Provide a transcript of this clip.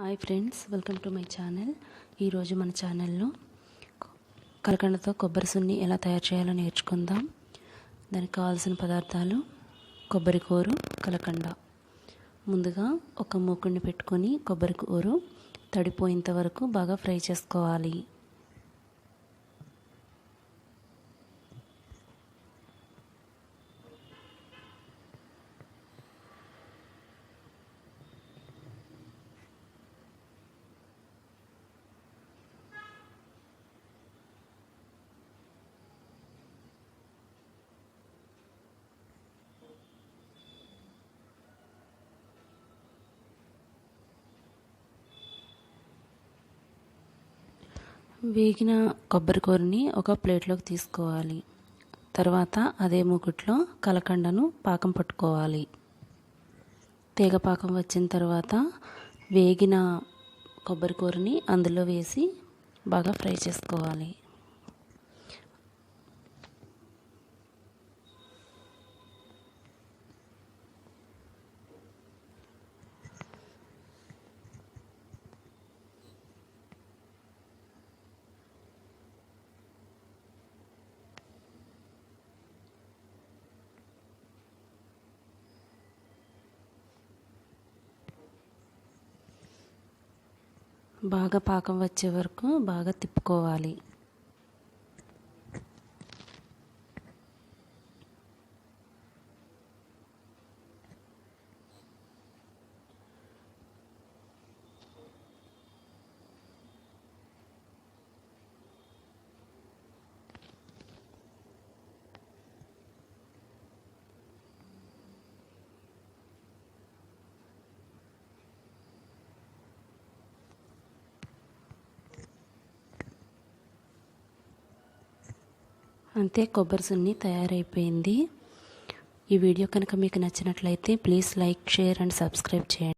Hi friends welcome to my channel. ఈరోజు మన ఛానల్లో కలకండతో కొబ్బరి సున్ని ఎలా తయారు చేయాలో నేర్చుకుందాం. దానికి కావాల్సిన పదార్థాలు కొబ్బరి కూరు కలకండ. ముందుగా ఒక మూకుడిని పెట్టుకొని కొబ్బరి కూరు తడిపోయేంత వరకు బాగా ఫ్రై చేసుకోవాలి. వేగిన కొబ్బరి కూరని ఒక ప్లేట్లోకి తీసుకోవాలి. తర్వాత అదే మూకుట్లో కలకండను పాకం పట్టుకోవాలి. తీగ పాకం వచ్చిన తర్వాత వేగిన కొబ్బరి కూరని అందులో వేసి బాగా ఫ్రై చేసుకోవాలి. బాగా పాకం వచ్చే వరకు బాగా తిప్పుకోవాలి. అంతే కొబ్బరి సున్ని తయారైపోయింది. ఈ వీడియో కనుక మీకు నచ్చినట్లయితే please like share and subscribe చేయండి.